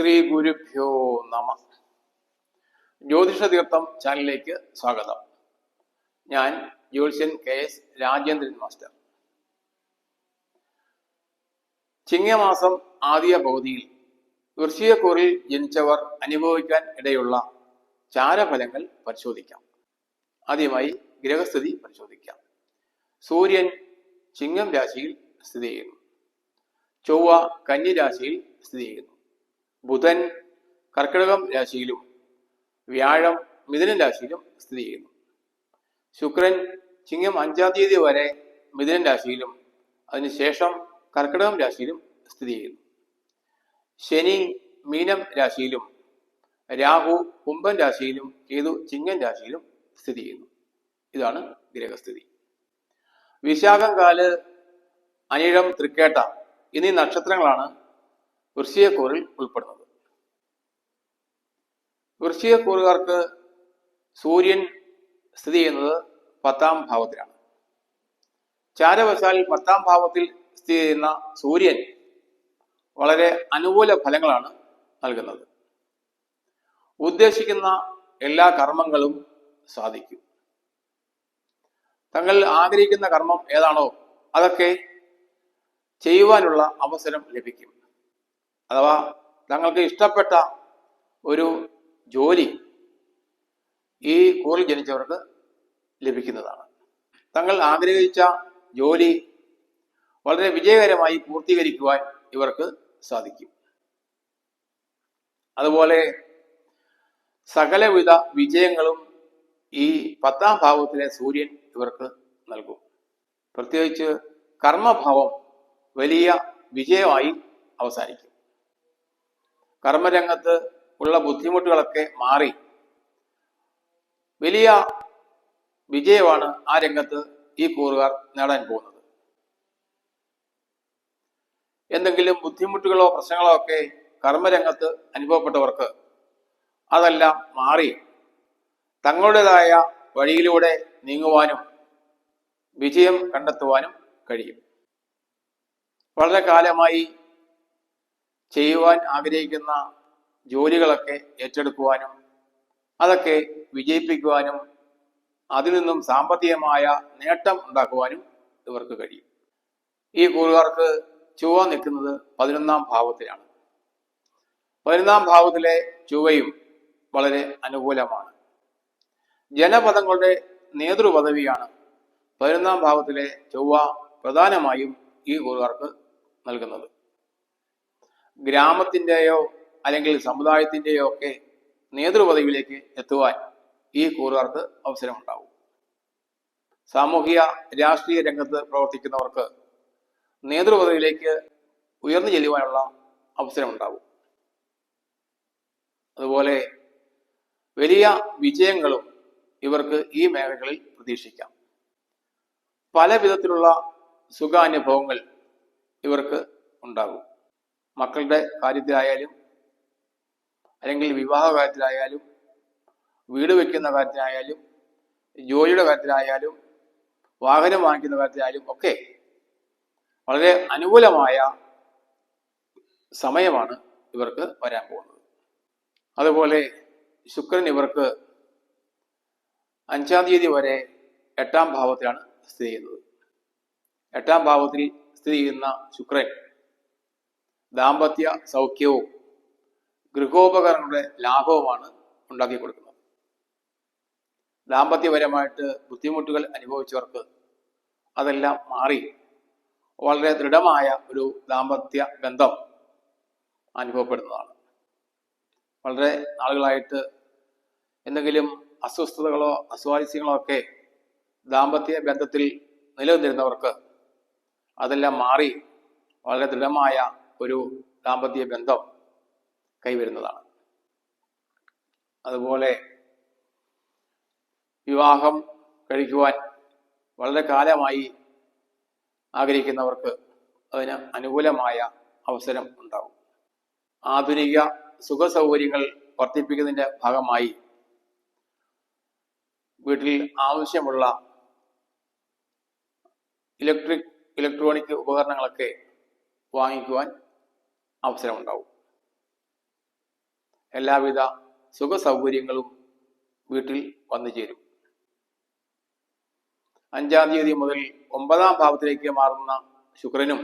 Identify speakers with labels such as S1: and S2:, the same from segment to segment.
S1: ശ്രീ ഗുരുഭ്യോ നമ. ജ്യോതിഷ തീർത്ഥം ചാനലിലേക്ക് സ്വാഗതം. ഞാൻ ജ്യോത്സ്യൻ കെ എസ് രാജേന്ദ്രൻ മാസ്റ്റർ. ചിങ്ങമാസം ആദ്യ ഭൗതിയിൽ വൃശ്ചികക്കൂറിൽ ജനിച്ചവർ അനുഭവിക്കാൻ ഇടയുള്ള ചാരഫലങ്ങൾ പരിശോധിക്കാം. ആദ്യമായി ഗ്രഹസ്ഥിതി പരിശോധിക്കാം. സൂര്യൻ ചിങ്ങം രാശിയിൽ സ്ഥിതി ചെയ്യുന്നു. ചൊവ്വ കന്നി രാശിയിൽ സ്ഥിതി ചെയ്യുന്നു. ബുധൻ കർക്കിടകം രാശിയിലും വ്യാഴം മിഥുന രാശിയിലും സ്ഥിതി ചെയ്യുന്നു. ശുക്രൻ ചിങ്ങം അഞ്ചാം തീയതി വരെ മിഥുനൻ രാശിയിലും അതിനുശേഷം കർക്കിടകം രാശിയിലും സ്ഥിതി ചെയ്യുന്നു. ശനി മീനം രാശിയിലും രാഹു കുംഭൻ രാശിയിലും കേതു ചിങ്ങൻ രാശിയിലും സ്ഥിതി ചെയ്യുന്നു. ഇതാണ് ഗ്രഹസ്ഥിതി. വിശാഖം കാൽ അനിഴം തൃക്കേട്ട എന്നീ നക്ഷത്രങ്ങളാണ് വൃശ്ചികക്കൂറിൽ ഉൾപ്പെടുന്നത്. വൃശ്ചികക്കൂറുകാർക്ക് സൂര്യൻ സ്ഥിതി ചെയ്യുന്നത് പത്താം ഭാവത്തിലാണ്. ചാരവശാൽ പത്താം ഭാവത്തിൽ സ്ഥിതി ചെയ്യുന്ന സൂര്യൻ വളരെ അനുകൂല ഫലങ്ങളാണ് നൽകുന്നത്. ഉദ്ദേശിക്കുന്ന എല്ലാ കർമ്മങ്ങളും സാധിക്കും. തങ്ങൾ ആഗ്രഹിക്കുന്ന കർമ്മം ഏതാണോ അതൊക്കെ ചെയ്യുവാനുള്ള അവസരം ലഭിക്കും. അഥവാ തങ്ങൾക്ക് ഇഷ്ടപ്പെട്ട ഒരു ജോലി ഈ കൂറിൽ ജനിച്ചവർക്ക് ലഭിക്കുന്നതാണ്. തങ്ങൾ ആഗ്രഹിച്ച ജോലി വളരെ വിജയകരമായി പൂർത്തീകരിക്കുവാൻ ഇവർക്ക് സാധിക്കും. അതുപോലെ സകലവിധ വിജയങ്ങളും ഈ പത്താം ഭാവത്തിലെ സൂര്യൻ ഇവർക്ക് നൽകും. പ്രത്യേകിച്ച് കർമ്മഭാവം വലിയ വിജയമായി അവസാനിക്കും. കർമ്മരംഗത്ത് ഉള്ള ബുദ്ധിമുട്ടുകളൊക്കെ മാറി. വലിയ വിജയമാണ് ആ രംഗത്ത് ഈ കൂറുകാർ നേടാൻ പോകുന്നത്. എന്തെങ്കിലും ബുദ്ധിമുട്ടുകളോ പ്രശ്നങ്ങളോ ഒക്കെ കർമ്മരംഗത്ത് അനുഭവപ്പെട്ടവർക്ക് അതെല്ലാം മാറി തങ്ങളുടേതായ വഴിയിലൂടെ നീങ്ങുവാനും വിജയം കണ്ടെത്തുവാനും കഴിയും. വളരെ കാലമായി ചെയ്യുവാൻ ആഗ്രഹിക്കുന്ന ജോലികളൊക്കെ ഏറ്റെടുക്കുവാനും അതൊക്കെ വിജയിപ്പിക്കുവാനും അതിൽ നിന്നും സാമ്പത്തികമായ നേട്ടം ഉണ്ടാക്കുവാനും ഇവർക്ക് കഴിയും. ഈ കൂറുകാർക്ക് ചൊവ്വ നിൽക്കുന്നത് പതിനൊന്നാം ഭാവത്തിലാണ്. പതിനൊന്നാം ഭാവത്തിലെ ചുവയും വളരെ അനുകൂലമാണ്. ജനപദങ്ങളുടെ നേതൃപദവിയാണ് പതിനൊന്നാം ഭാവത്തിലെ ചൊവ്വ പ്രധാനമായും ഈ കൂറുകാർക്ക് നൽകുന്നത്. ഗ്രാമത്തിന്റെയോ അല്ലെങ്കിൽ സമുദായത്തിന്റെയോ ഒക്കെ നേതൃപദവിയിലേക്ക് എത്തുവാൻ ഈ കൂറുകാർക്ക് അവസരമുണ്ടാവും. സാമൂഹിക രാഷ്ട്രീയ രംഗത്ത് പ്രവർത്തിക്കുന്നവർക്ക് നേതൃപദവിയിലേക്ക് ഉയർന്നു ചെല്ലുവാനുള്ള അവസരമുണ്ടാവും. അതുപോലെ വലിയ വിജയങ്ങളും ഇവർക്ക് ഈ മേഖലകളിൽ പ്രതീക്ഷിക്കാം. പല വിധത്തിലുള്ള സുഖാനുഭവങ്ങൾ ഇവർക്ക് ഉണ്ടാകും. മക്കളുടെ കാര്യത്തിലായാലും അല്ലെങ്കിൽ വിവാഹ കാര്യത്തിലായാലും വീട് വെക്കുന്ന കാര്യത്തിലായാലും ജോലിയുടെ കാര്യത്തിലായാലും വാഹനം വാങ്ങിക്കുന്ന കാര്യത്തിലായാലും ഒക്കെ വളരെ അനുകൂലമായ സമയമാണ് ഇവർക്ക് വരാൻ പോകുന്നത്. അതുപോലെ ശുക്രൻ ഇവർക്ക് അഞ്ചാം തീയതി വരെ എട്ടാം ഭാവത്തിലാണ് സ്ഥിതി ചെയ്യുന്നത്. എട്ടാം ഭാവത്തിൽ സ്ഥിതി ചെയ്യുന്ന ശുക്രൻ ദാമ്പത്യ സൗഖ്യവും ഗൃഹോപകരണങ്ങളുടെ ലാഭവുമാണ് ഉണ്ടാക്കി കൊടുക്കുന്നത്. ദാമ്പത്യപരമായിട്ട് ബുദ്ധിമുട്ടുകൾ അനുഭവിച്ചവർക്ക് അതെല്ലാം മാറി. വളരെ ദൃഢമായ ഒരു ദാമ്പത്യ ബന്ധം അനുഭവപ്പെടുന്നതാണ്. വളരെ നാളുകളായിട്ട് എന്തെങ്കിലും അസ്വസ്ഥതകളോ അസ്വാരസ്യങ്ങളോ ഒക്കെ ദാമ്പത്യ ബന്ധത്തിൽ നിലനിന്നിരുന്നവർക്ക് അതെല്ലാം മാറി വളരെ ദൃഢമായ ഒരു ദാമ്പത്യ ബന്ധം കൈവരുന്നതാണ്. അതുപോലെ വിവാഹം കഴിക്കുവാൻ വളരെ കാലമായി ആഗ്രഹിക്കുന്നവർക്ക് അതിന് അനുകൂലമായ അവസരം ഉണ്ടാവും. ആധുനിക സുഖ സൗകര്യങ്ങൾ വർദ്ധിപ്പിക്കുന്നതിന്റെ ഭാഗമായി വീട്ടിൽ ആവശ്യമുള്ള ഇലക്ട്രിക് ഇലക്ട്രോണിക് ഉപകരണങ്ങളൊക്കെ വാങ്ങിക്കുവാൻ അവസരമുണ്ടാവും. എല്ലാവിധ സുഖ സൗകര്യങ്ങളും വീട്ടിൽ വന്നു ചേരും. അഞ്ചാം തീയതി മുതൽ ഒമ്പതാം ഭാവത്തിലേക്ക് മാറുന്ന ശുക്രനും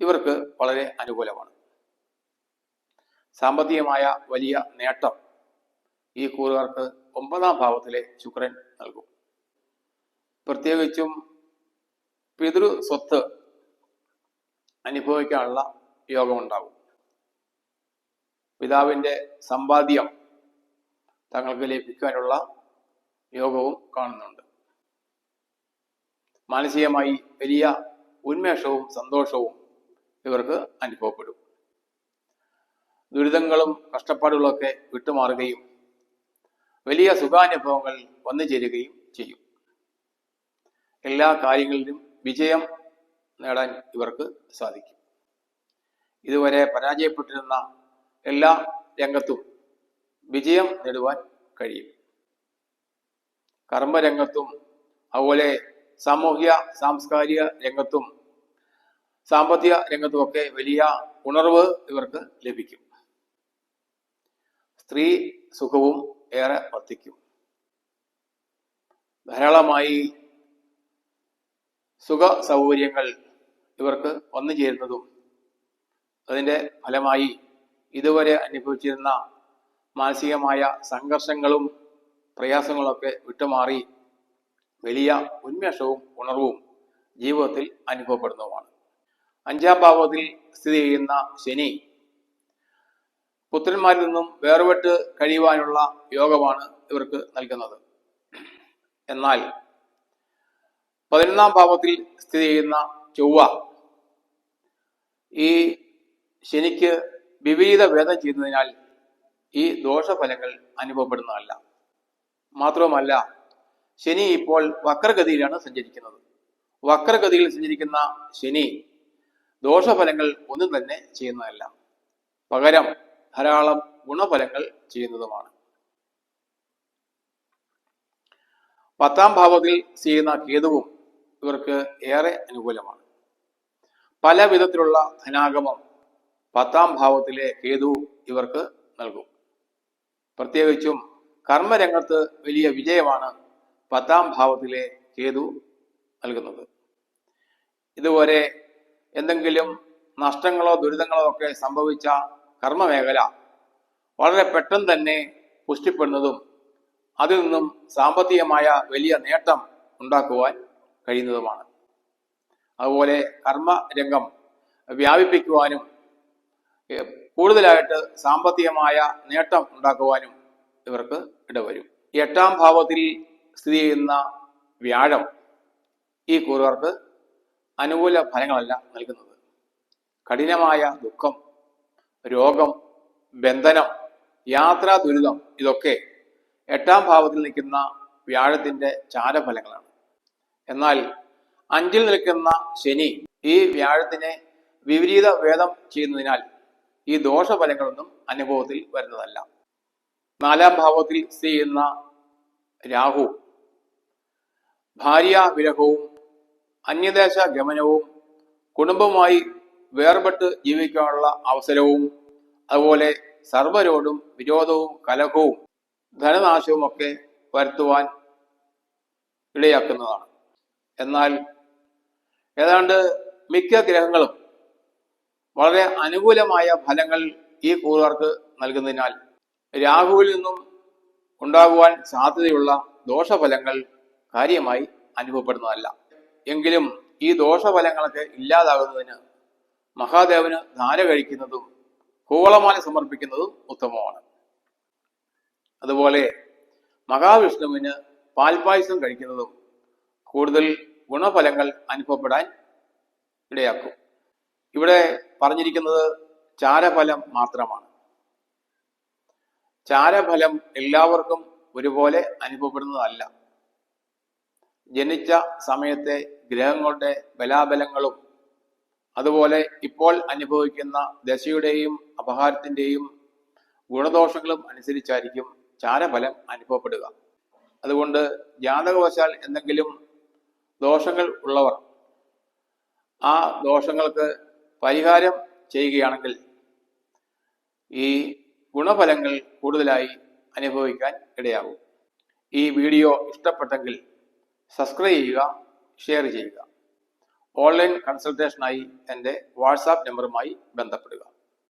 S1: ഇവർക്ക് വളരെ അനുകൂലമാണ്. സാമ്പത്തികമായ വലിയ നേട്ടം ഈ കൂറുകാർക്ക് ഒമ്പതാം ഭാവത്തിലെ ശുക്രൻ നൽകും. പ്രത്യേകിച്ചും പിതൃ സ്വത്ത് അനുഭവിക്കാനുള്ള യോഗമുണ്ടാകും. പിതാവിന്റെ സമ്പാദ്യം തങ്ങൾക്ക് ലഭിക്കാനുള്ള യോഗവും കാണുന്നുണ്ട്. മാനസികമായി വലിയ ഉന്മേഷവും സന്തോഷവും ഇവർക്ക് അനുഭവപ്പെടും. ദുരിതങ്ങളും കഷ്ടപ്പാടുകളൊക്കെ വിട്ടുമാറുകയും വലിയ സുഖാനുഭവങ്ങൾ വന്നു ചേരുകയും ചെയ്യും. എല്ലാ കാര്യങ്ങളിലും വിജയം നേടാൻ ഇവർക്ക് സാധിക്കും. ഇതുവരെ പരാജയപ്പെട്ടിരുന്ന എല്ലാ രംഗത്തും വിജയം നേടുവാൻ കഴിയും. കർമ്മരംഗത്തും അതുപോലെ സാമൂഹ്യ സാംസ്കാരിക രംഗത്തും സാമ്പത്തിക രംഗത്തുമൊക്കെ വലിയ ഉണർവ് ഇവർക്ക് ലഭിക്കും. സ്ത്രീ സുഖവും ഏറെ വർദ്ധിക്കും. ധാരാളമായി സുഖ സൗകര്യങ്ങൾ ഇവർക്ക് വന്നു ചേരുന്നതും അതിന്റെ ഫലമായി ഇതുവരെ അനുഭവിച്ചിരുന്ന മാനസികമായ സംഘർഷങ്ങളും പ്രയാസങ്ങളൊക്കെ വിട്ടുമാറി വലിയ ഉന്മേഷവും ഉണർവും ജീവിതത്തിൽ അനുഭവപ്പെടുന്നതുമാണ്. അഞ്ചാം ഭാവത്തിൽ സ്ഥിതി ചെയ്യുന്ന ശനി പുത്രന്മാരിൽ നിന്നും വേർപെട്ട് കഴിയുവാനുള്ള യോഗമാണ് ഇവർക്ക് നൽകുന്നത്. എന്നാൽ പതിനൊന്നാം ഭാവത്തിൽ സ്ഥിതി ചെയ്യുന്ന ചൊവ്വ ഈ ശനിക്ക് വിപരീത വേദം ചെയ്യുന്നതിനാൽ ഈ ദോഷഫലങ്ങൾ അനുഭവപ്പെടുന്നതല്ല. മാത്രവുമല്ല ശനി ഇപ്പോൾ വക്രഗതിയിലാണ് സഞ്ചരിക്കുന്നത്. വക്രഗതിയിൽ സഞ്ചരിക്കുന്ന ശനി ദോഷഫലങ്ങൾ ഒന്നും തന്നെ ചെയ്യുന്നതല്ല. പകരം ധാരാളം ഗുണഫലങ്ങൾ ചെയ്യുന്നതുമാണ്. പത്താം ഭാവത്തിൽ ചെയ്യുന്ന കേതുവും ഇവർക്ക് ഏറെ അനുകൂലമാണ്. പല വിധത്തിലുള്ള ധനാഗമം പത്താം ഭാവത്തിലെ കേതു ഇവർക്ക് നൽകും. പ്രത്യേകിച്ചും കർമ്മരംഗത്ത് വലിയ വിജയമാണ് പത്താം ഭാവത്തിലെ കേതു നൽകുന്നത്. ഇതുവരെ എന്തെങ്കിലും നഷ്ടങ്ങളോ ദുരിതങ്ങളോ ഒക്കെ സംഭവിച്ച കർമ്മമേഖല വളരെ പെട്ടെന്ന് തന്നെ പുഷ്ടിപ്പെടുന്നതും അതിൽ നിന്നും സാമ്പത്തികമായ വലിയ നേട്ടം ഉണ്ടാക്കുവാൻ കഴിയുന്നതുമാണ്. അതുപോലെ കർമ്മരംഗം വ്യാപിപ്പിക്കുവാനും കൂടുതലായിട്ട് സാമ്പത്തികമായ നേട്ടം ഉണ്ടാക്കുവാനും ഇവർക്ക് ഇടവരും. എട്ടാം ഭാവത്തിൽ സ്ഥിതി ചെയ്യുന്ന വ്യാഴം ഈ കൂറുകാർക്ക് അനുകൂല ഫലങ്ങളല്ല നൽകുന്നത്. കഠിനമായ ദുഃഖം രോഗം ബന്ധനം യാത്രാ ദുരിതം ഇതൊക്കെ എട്ടാം ഭാവത്തിൽ നിൽക്കുന്ന വ്യാഴത്തിന്റെ ചാരഫലങ്ങളാണ്. എന്നാൽ അഞ്ചിൽ നിൽക്കുന്ന ശനി ഈ വ്യാഴത്തിനെ വിപരീത വേദം ചെയ്യുന്നതിനാൽ ഈ ദോഷഫലങ്ങളൊന്നും അനുഭവത്തിൽ വരുന്നതല്ല. നാലാം ഭാവത്തിൽ സ്ഥിതി ചെയ്യുന്ന രാഹു ഭാര്യ വിരഹവും അന്യദേശ ഗമനവും കുടുംബവുമായി വേർപെട്ട് ജീവിക്കാനുള്ള അവസരവും അതുപോലെ സർവരോടും വിരോധവും കലഹവും ധനനാശവും ഒക്കെ വരുത്തുവാൻ ഇടയാക്കുന്നതാണ്. എന്നാൽ ഏതാണ്ട് മിക്ക ഗ്രഹങ്ങളും വളരെ അനുകൂലമായ ഫലങ്ങൾ ഈ കൂറുകാർക്ക് നൽകുന്നതിനാൽ രാഹുവിൽ നിന്നും ഉണ്ടാകുവാൻ സാധ്യതയുള്ള ദോഷഫലങ്ങൾ കാര്യമായി അനുഭവപ്പെടുന്നതല്ല. എങ്കിലും ഈ ദോഷഫലങ്ങളൊക്കെ ഇല്ലാതാകുന്നതിന് മഹാദേവന് ധാര കഴിക്കുന്നതും കൂവളമാല സമർപ്പിക്കുന്നതും ഉത്തമമാണ്. അതുപോലെ മഹാവിഷ്ണുവിന് പാൽപായസം കഴിക്കുന്നതും കൂടുതൽ ഗുണഫലങ്ങൾ അനുഭവപ്പെടാൻ ഇടയാക്കും. ഇവിടെ പറഞ്ഞിരിക്കുന്നത് ചാരഫലം മാത്രമാണ്. ചാരഫലം എല്ലാവർക്കും ഒരുപോലെ അനുഭവപ്പെടുന്നതല്ല. ജനിച്ച സമയത്തെ ഗ്രഹങ്ങളുടെ ബലാബലങ്ങളും അതുപോലെ ഇപ്പോൾ അനുഭവിക്കുന്ന ദശയുടെയും അപഹാരത്തിന്റെയും ഗുണദോഷങ്ങളും അനുസരിച്ചായിരിക്കും ചാരഫലം അനുഭവപ്പെടുക. അതുകൊണ്ട് ജാതകവശാൽ എന്തെങ്കിലും ദോഷങ്ങൾ ഉള്ളവർ ആ ദോഷങ്ങൾക്ക് പരിഹാരം ചെയ്യുകയാണെങ്കിൽ ഈ ഗുണഫലങ്ങൾ കൂടുതലായി അനുഭവിക്കാൻ ഇടയാകും. ഈ വീഡിയോ ഇഷ്ടപ്പെട്ടെങ്കിൽ സബ്സ്ക്രൈബ് ചെയ്യുക ഷെയർ ചെയ്യുക. ഓൺലൈൻ കൺസൾട്ടേഷനായി എന്റെ വാട്സാപ്പ് നമ്പറുമായി ബന്ധപ്പെടുക.